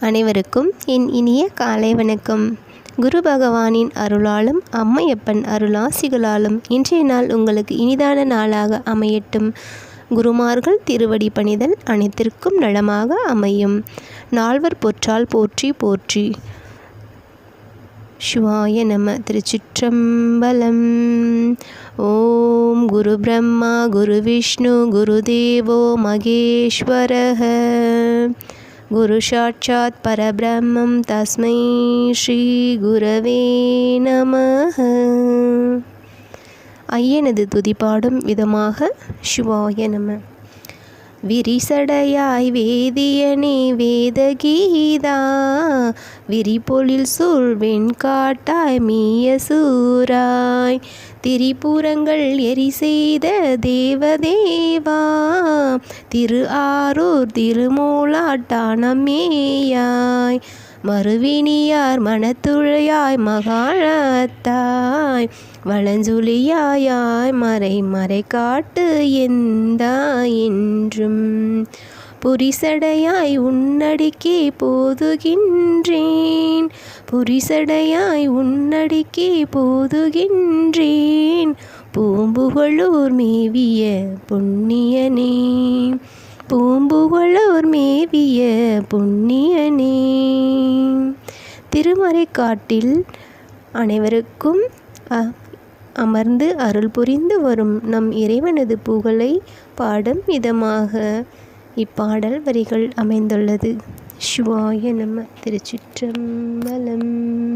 அனைவருக்கும் என் இனிய காலை வணக்கம். குரு பகவானின் அருளாலும் அம்மையப்பன் அருளாசிகளாலும் இன்றைய நாள் உங்களுக்கு இனிதான நாளாக அமையட்டும். குருமார்கள் திருவடி பணிதல் அனைத்திற்கும் நலமாக அமையும். நால்வர் பொற்றால் போற்றி போற்றி. சிவாய நம திருச்சிற்றம்பலம். ஓம் குரு பிரம்மா குரு விஷ்ணு குரு தேவோ மகேஸ்வரः குரு சாட்சாத் பரபிரம்மம் தஸ்மை ஸ்ரீ குரவே நமः ஐயனது துதிப்பாடும் விதமாக சிவாய நம. விரிசடையாய் வேதியனே வேதகீதா விரிபொழில் சூழ்வெண் காட்டாய் மீய சூராய் திரிபுரங்கள் எரி செய்த தேவதேவா. திரு ஆரூர் திருமூலாட்டானமேயாய் மறுவினியார் மனத்துழையாய் மகாழத்தாய் வளஞ்சொலியாயாய் மறை மறை காட்டு எந்தா என்றும். புரிசடையாய் உன்னடிக்கே போதுகின்றேன். புரிசடையாய் உன்னடிக்கே போதுகின்றேன். பூம்புகளூர் மேவிய புண்ணியனே. பூம்புகளூர் மேவிய புண்ணியனே. திருமறைக்காட்டில் அனைவருக்கும் அ- அமர்ந்து அருள் புரிந்து வரும் நம் இறைவனது புகழை பாடும் விதமாக இப்பாடல் வரிகள் அமைந்துள்ளது. சிவாய நம திருச்சிற்றம்பலம்.